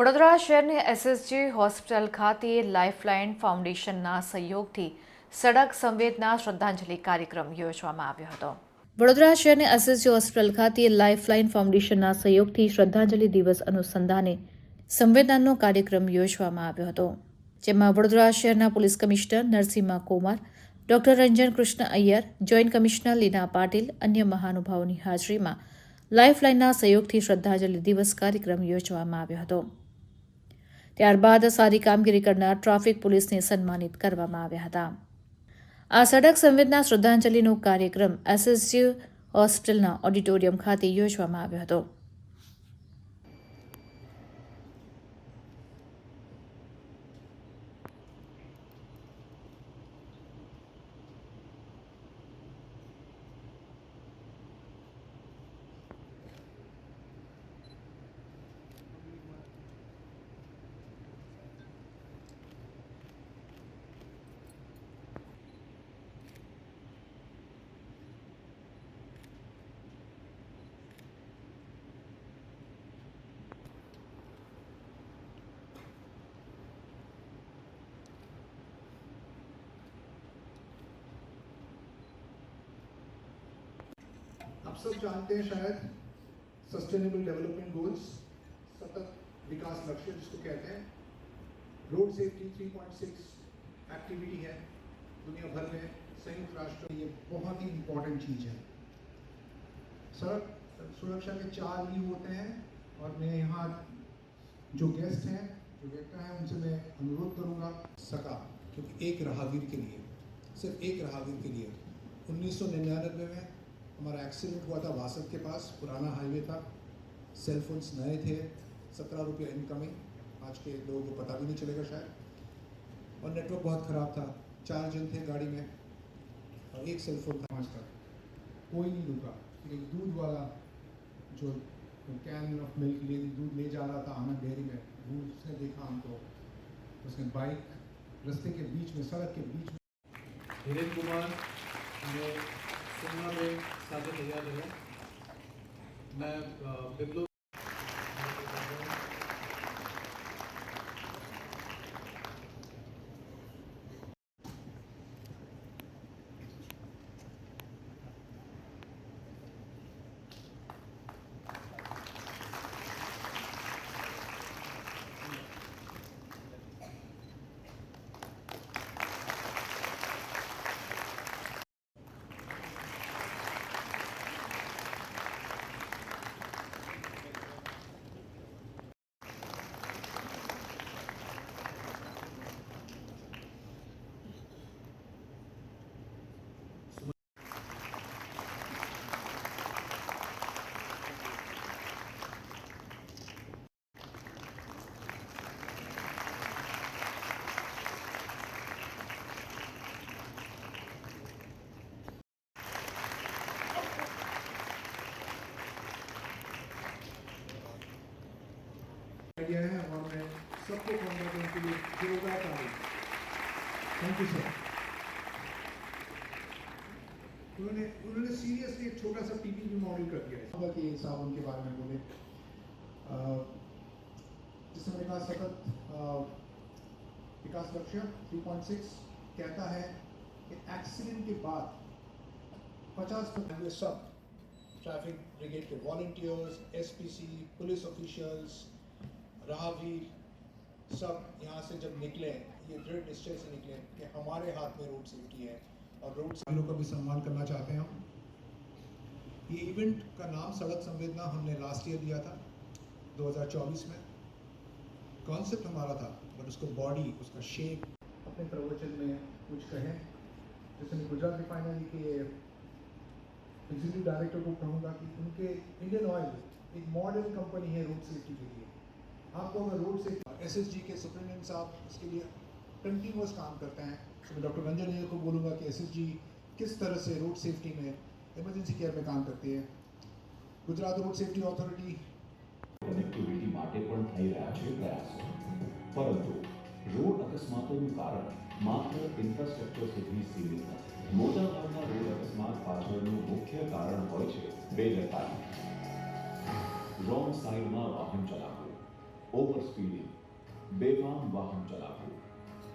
વડોદરા શહેરની SSG hospital ખાતે lifeline ફાઉન્ડેશનના સહયોગથી સડક સંવેદના શ્રદ્ધાંજલિ કાર્યક્રમ યોજવામાં આવ્યો હતો. વડોદરા શહેરની એસએસજી હોસ્પિટલ ખાતે લાઇફલાઇન ફાઉન્ડેશનના સહયોગથી શ્રદ્ધાંજલિ દિવસ અનુસંધાને સંવેદનાનો કાર્યક્રમ યોજવામાં આવ્યો હતો. જેમાં વડોદરા શહેરના police commissioner Narasimha Kumar, doctor Ranjan Krishna Iyer, joint commissioner Leena Patil, અન્ય મહાનુભાવોની હાજરીમાં લાઇફલાઇનના સહયોગથી શ્રદ્ધાંજલિ દિવસ કાર્યક્રમ યોજવામાં આવ્યો હતો. ત્યારબાદ સારી કામગીરી કરનાર ટ્રાફિક પોલીસને સન્માનિત કરવામાં આવ્યા હતા. આ સડક સંવેદના શ્રદ્ધાંજલિનો કાર્યક્રમ એસએસજી હોસ્પિટલના ઓડિટોરિયમ ખાતે યોજવામાં આવ્યો હતો. सब जानते हैं शायद सस्टेनेबल डेवलपमेंट गोल्स सतत विकास लक्ष्य जिसको कहते हैं। रोड सेफ्टी 3.6 एक्टिविटी है, दुनिया भर में संयुक्त राष्ट्र, ये बहुत ही इम्पोर्टेंट चीज़ है। सड़क सुरक्षा के चार ई होते हैं और मैं यहाँ जो गेस्ट हैं, जो व्यक्ता हैं, उनसे मैं अनुरोध करूँगा सका, क्योंकि एक राहगीर के लिए, सिर्फ़ एक राहगीर के लिए। 1999 में हमारा एक्सीडेंट हुआ था वासद के पास, पुराना हाईवे था। सेल फोन्स नए थे, सत्रह रुपये इनकमिंग आज के लोगों को पता भी नहीं चलेगा शायद। और नेटवर्क बहुत ख़राब था। चार जन थे गाड़ी में और एक सेल फ़ोन था आज तक कोई नहीं रुका। एक दूध वाला जो कैन ऑफ़ मिल्क ले दूध ले जा रहा था आनंद डेयरी में दूर उसने देखा हमको। उसने बाइक रस्ते के बीच में, सड़क के बीच में। धीरेन्द्र कुमार ने સોમનાબેન સાથે તૈયાર રહ્યા. ਮੈਂ અ, उन्होंने उन्होंने सीरियसली एक छोटा सा पीपी भी मॉडल कर दिया है। कि साबुन के बारे में बोले। जिससे मैंने कहा सतत विकास लक्ष्य 3.6 कहता है कि एक्सीडेंट के बाद 50 परसेंट ये सब ट्रैफ़िक ब्रिगेड के वॉल्टियर्स एसपीसी पुलिस ऑफिशियल्स राहगीर सब यहाँ से जब निकले, ये दृढ़ निश्चय से निकले कि हमारे हाथ में रोड सेफ्टी है। और रोड वालों का भी सम्मान करना चाहते हैं हम। ये इवेंट का नाम सड़क संवेदना हमने लास्ट ईयर दिया था 2024 में। कॉन्सेप्ट हमारा था बट उसको बॉडी उसका शेप अपने प्रवचन में कुछ कहें जैसे मैं गुजरात रिफाइनरी के एग्जीक्यूटिव डायरेक्टर को कहूँगा कि उनके इंडियन ऑयल एक मॉडर्न कंपनी है रोड सेफ्टी के लिए। आपको अगर road safety S K superintendent साहब इसके लिए कंटिन्यूस काम करते हैं। तो मैं डॉक्टर रंजन अय्यर को बोलूँगा कि एस किस तरह से रोड सेफ्टी में इमरजेंसी केयर में काम करती है Gujarat road safety authority connectivity માટે પણ થઈ રહ્યા છે પ્રયાસો પરંતુ રોડ અકસ્માતોનું કારણ માત્ર ઇન્ફ્રાસ્ટ્રક્ચર સુધી સીમિત નથી મોટાભાગના રોડ અકસ્માત પાછળનું મુખ્ય કારણ હોય છે બેદરકારી રોંગ સાઈડમાં વાહન ચલાવવું ઓવર સ્પીડિંગ બેફામ વાહન ચલાવવું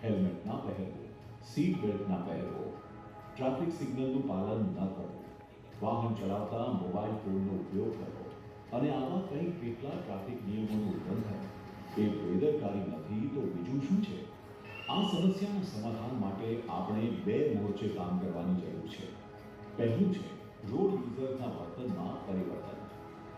હેલ્મેટ ના પહેરવું સીટ બેલ્ટ ના પહેરવો ટ્રાફિક સિગ્નલનું પાલન ન કરવું વાહન ચલાવતા મોબાઈલ ફોનનો ઉપયોગ કરવો અને આવા કંઈ કેટલા ટ્રાફિક નિયમોનું ઉલ્લંઘન એ બેદરકારી નથી તો બીજું શું છે? આ સમસ્યાના સમાધાન માટે આપણે બે મોરચે કામ કરવાની જરૂર છે. પહેલું છે, રોડ યુઝરના વર્તનમાં પરિવર્તન.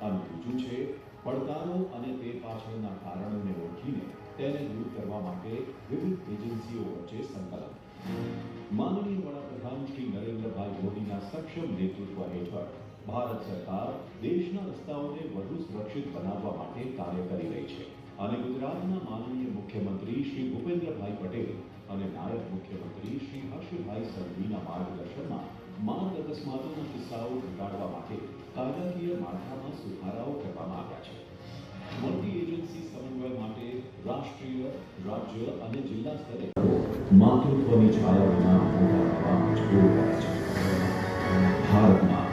અને બીજું છે, પડકારો અને તે પાછળના કારણોને ઓળખીને તેને દૂર કરવા માટે વિવિધ એજન્સીઓ વચ્ચે સંકલન. માનનીય વડાપ્રધાન શ્રી નરેન્દ્રભાઈ મોદીના સક્ષમ નેતૃત્વ હેઠળ ભારત સરકાર દેશના રસ્તાઓને વધુ સુરક્ષિત બનાવવા માટે કાર્ય કરી રહી છે. અને ગુજરાતના માનનીય મુખ્યમંત્રી શ્રી ભૂપેન્દ્રભાઈ પટેલ અને નાયબ મુખ્યમંત્રી શ્રી હર્ષભાઈ સંઘવીના માર્ગદર્શનમાં માર્ગ અકસ્માતોના કિસ્સાઓ ઘટાડવા માટે કાયદાકીય માળખામાં સુધારાઓ કરવામાં આવ્યા છે. મલ્ટી એજન્સી સમન્વય માટે રાષ્ટ્રીય, રાજ્ય અને જિલ્લા સ્તરે માતૃત્વની છાયા વિના મોટા છે ભારતમાં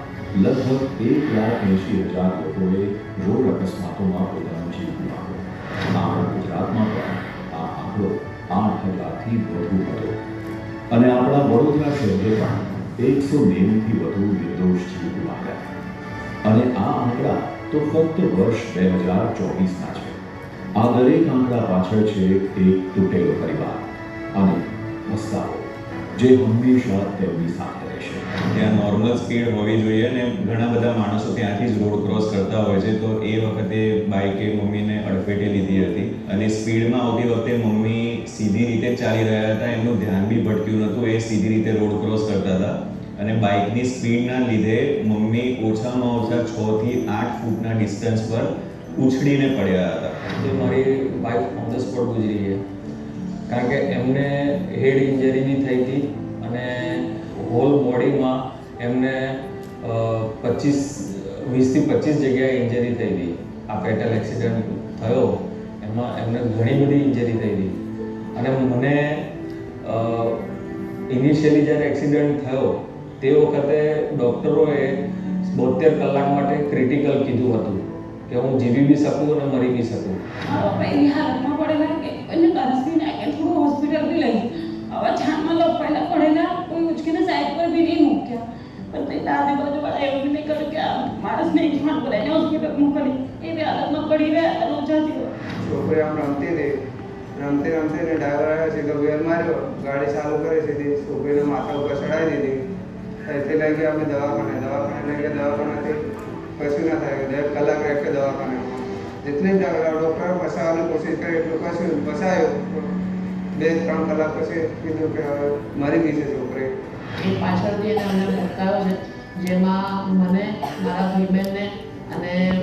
લગભગ એક લાખ એંશી હજાર લોકોએ રોડ અકસ્માતોમાં પોતાનો જીવ ગુમાવ્યો આપણા ગુજરાતમાં પણ આ આંકડો આઠ હજારથી વધુ હતો અને આપણા વડોદરા શહેરે પણ એકસો નેવુંથી વધુ નિર્દોષ જીવ ગુમાવ્યા અને આ આંકડા તો ફક્ત વર્ષ, બે હજાર ચોવીસના છે. આ દરેક આંકડા પાછળ છે એક તૂટેલો પરિવાર. અને રસ્તાઓ જે હંમેશા તેમની સાથે રહેશે. ત્યાં નોર્મલ સ્પીડ હોવી જોઈએ અને ઘણા બધા માણસો ત્યાંથી જ રોડ ક્રોસ કરતા હોય છે. તો એ વખતે બાઇકે મમ્મીને અડફેટે લીધી હતી. અને સ્પીડમાં આવતી વખતે મમ્મી સીધી રીતે ચાલી રહ્યા હતા. એમનું ધ્યાન બી ભટક્યું નહોતું. એ સીધી રીતે રોડ ક્રોસ કરતા હતા. અને બાઇકની સ્પીડના લીધે મમ્મી ઓછામાં ઓછા છ થી આઠ ફૂટના ડિસ્ટન્સ પર ઉછળીને પડ્યા હતા. તે મારી બાઇક ઓન ધ સ્પોટ ગુજરી ગયા કારણ કે એમને હેડ ઇન્જરી થઈ હતી અને હોલ બોડીમાં એમને પચીસ, વીસથી પચીસ જગ્યાએ ઇન્જરી થઈ હતી આ પેટલ એક્સિડન્ટ થયો, એમાં એમને ઘણી બધી ઇન્જરી થઈ હતી અને મને ઇનિશિયલી જ્યારે એક્સિડન્ટ થયો, તે વખતે ડૉક્ટરોએ બોતેર કલાક માટે ક્રિટિકલ કીધું હતું કે હું જીવી બી શકું અને મરી બી શકું. મારા પપ્પા એવી હાલતમાં પડેલા કે કોઈને તરસ બી ના કે થોડું હોસ્પિટલ બી લઈ. હવે છાણમાં લપાયેલા પડેલા, કોઈ ઉચકીને સાઈડ પર બી નહીં મૂક્યા. પણ તે આજુબાજુવાળા એવું બી નહીં કર્યું કે માણસને એક છાણ બોલાવીને હોસ્પિટલ મોકલી. એવી હાલતમાં પડી રહ્યા હતા રોજાથી છોકરી આમ રમતી હતી. રમતી રમતી ને ડ્રાઈવર આવ્યો છે ગેર માર્યો. ગાડી ચાલુ કરી દીધી. છોકરીને માથા ઉપર ચડાવી દીધી. અહીંથી લઈ ગયા અમે દવાખાને દવાખાને લઈ ગયા, દવાખાનાથી. કશું ના થાય. દસ કલાક રાખ્યો દવાખાને. જેટલી ડૉક્ટર બસાવવાની કોશિશ કરી, એટલું કશું બસાયો બે ત્રણ કલાક પછી કીધું કે હવે મરી ગઈ છે છોકરી પાછળથી એને અમને ભટકાયો છે, જેમાં મને, મારા ભાઈબહેનને અને